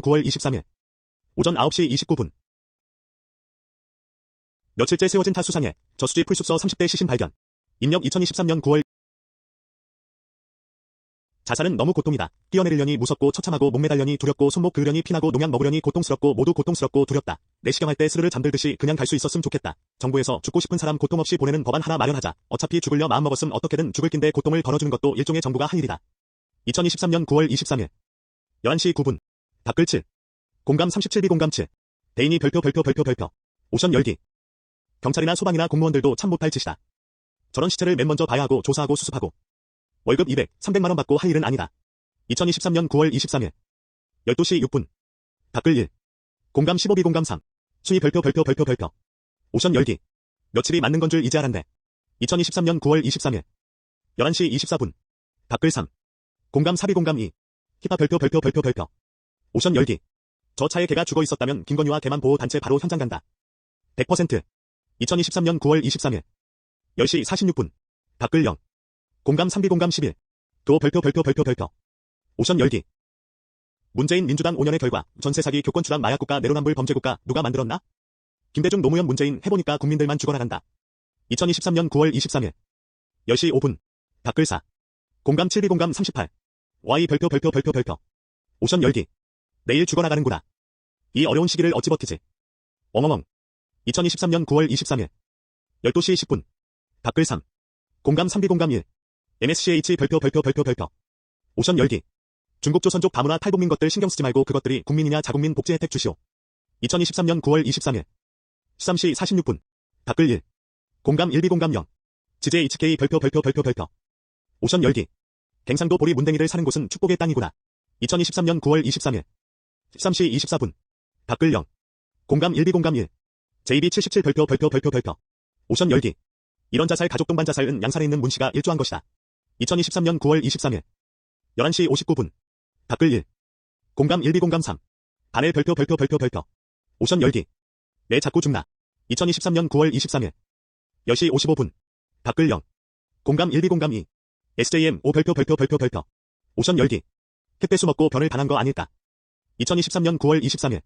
9월 23일 오전 9시 29분 며칠째 세워진 타수상에 저수지 풀숲서 30대 시신 발견 입력 2023년 9월 자살은 너무 고통이다. 뛰어내리려니 무섭고 처참하고 목매달려니 두렵고 손목 그으려니 피나고 농약 먹으려니 고통스럽고 모두 고통스럽고 두렵다. 내시경할 때 스르르 잠들듯이 그냥 갈 수 있었음 좋겠다. 정부에서 죽고 싶은 사람 고통 없이 보내는 법안 하나 마련하자. 어차피 죽으려 마음먹었음 어떻게든 죽을 낀데 고통을 덜어주는 것도 일종의 정부가 한 일이다. 2023년 9월 23일 11시 9분 답글 7 공감 37비 공감 7 대인이 별표 별표 별표 별표. 오션 열기 경찰이나 소방이나 공무원들도 참 못할 짓이다. 저런 시체를 맨 먼저 봐야 하고 조사하고 수습하고. 월급 200, 300만원 받고 할 일은 아니다. 2023년 9월 23일. 12시 6분. 답글 1 공감 15비 공감 3 수위 별표 별표 별표 별표. 오션 열기 며칠이 맞는 건 줄 이제 알았네. 2023년 9월 23일. 11시 24분. 답글 3 공감 4비 공감 2 힙합 별표 별표 별표 별표 오션 열기 저 차에 걔가 죽어 있었다면 김건희와 걔만 보호 단체 바로 현장 간다. 100% 2023년 9월 23일. 10시 46분. 답글 0 공감 3비 공감 11 도 별표 별표 별표 별표. 오션 열기 문재인 민주당 5년의 결과. 전세 사기 교권 추락 마약국가 내로남불 범죄국가 누가 만들었나? 김대중 노무현 문재인 해보니까 국민들만 죽어나간다. 2023년 9월 23일. 10시 5분. 답글 4 공감 7비 공감 38 Y 별표 별표 별표 별표. 오션 열기 내일 죽어나가는구나. 이 어려운 시기를 어찌 버티지? 엉엉엉. 2023년 9월 23일. 12시 10분. 답글 3 공감 3비 공감 1 MSCH 별표 별표 별표 별표. 오션 열기. 중국 조선족 다문화 탈북민 것들 신경 쓰지 말고 그것들이 국민이냐 자국민 복지 혜택 주시오. 2023년 9월 23일. 13시 46분. 답글 1 공감 1비 공감 0 지제 HK 별표 별표 별표 별표. 오션 열기. 갱상도 보리 문댕이를 사는 곳은 축복의 땅이구나. 2023년 9월 23일 13시 24분. 답글 0 공감 1비 공감 1 JB 77 별표 별표 별표 별표. 오션 열기. 이런 자살 가족 동반 자살은 양산에 있는 문씨가 일조한 것이다. 2023년 9월 23일. 11시 59분. 답글 1 공감 1비 공감 3 반의 별표 별표 별표 별표. 오션 열기. 내 자꾸 죽나. 2023년 9월 23일. 10시 55분. 답글 0 공감 1비 공감 2 SJM 5 별표 별표 별표 별표. 오션 열기. 택배수 먹고 변을 반한 거 아닐까 2023년 9월 23일